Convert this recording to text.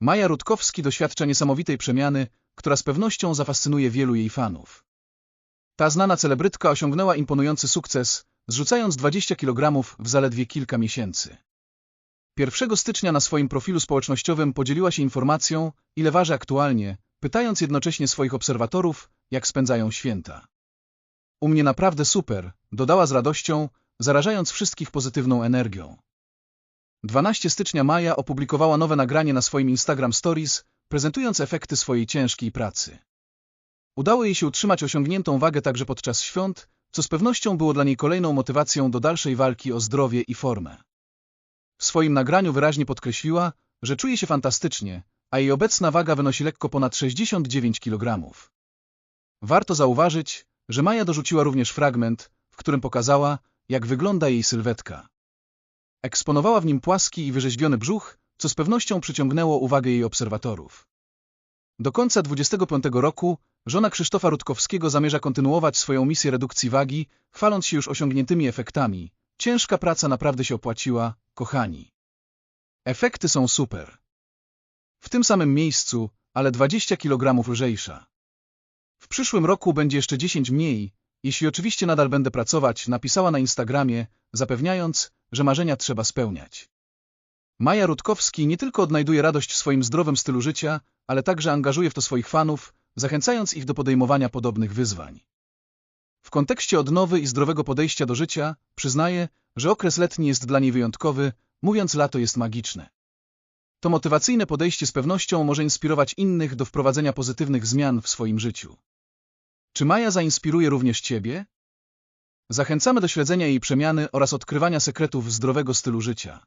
Maja Rutkowski doświadcza niesamowitej przemiany, która z pewnością zafascynuje wielu jej fanów. Ta znana celebrytka osiągnęła imponujący sukces, zrzucając 20 kg w zaledwie kilka miesięcy. 1 stycznia na swoim profilu społecznościowym podzieliła się informacją, ile waży aktualnie, pytając jednocześnie swoich obserwatorów, jak spędzają święta. U mnie naprawdę super, dodała z radością, zarażając wszystkich pozytywną energią. 12 stycznia Maja opublikowała nowe nagranie na swoim Instagram Stories, prezentując efekty swojej ciężkiej pracy. Udało jej się utrzymać osiągniętą wagę także podczas świąt, co z pewnością było dla niej kolejną motywacją do dalszej walki o zdrowie i formę. W swoim nagraniu wyraźnie podkreśliła, że czuje się fantastycznie, a jej obecna waga wynosi lekko ponad 69 kg. Warto zauważyć, że Maja dorzuciła również fragment, w którym pokazała, jak wygląda jej sylwetka. Eksponowała w nim płaski i wyrzeźbiony brzuch, co z pewnością przyciągnęło uwagę jej obserwatorów. Do końca 25 roku żona Krzysztofa Rutkowskiego zamierza kontynuować swoją misję redukcji wagi, chwaląc się już osiągniętymi efektami. Ciężka praca naprawdę się opłaciła, kochani. Efekty są super. W tym samym miejscu, ale 20 kg lżejsza. W przyszłym roku będzie jeszcze 10 mniej, jeśli oczywiście nadal będę pracować, napisała na Instagramie, zapewniając, że marzenia trzeba spełniać. Maja Rutkowski nie tylko odnajduje radość w swoim zdrowym stylu życia, ale także angażuje w to swoich fanów, zachęcając ich do podejmowania podobnych wyzwań. W kontekście odnowy i zdrowego podejścia do życia przyznaje, że okres letni jest dla niej wyjątkowy, mówiąc lato jest magiczne. To motywacyjne podejście z pewnością może inspirować innych do wprowadzenia pozytywnych zmian w swoim życiu. Czy Maja zainspiruje również Ciebie? Zachęcamy do śledzenia jej przemiany oraz odkrywania sekretów zdrowego stylu życia.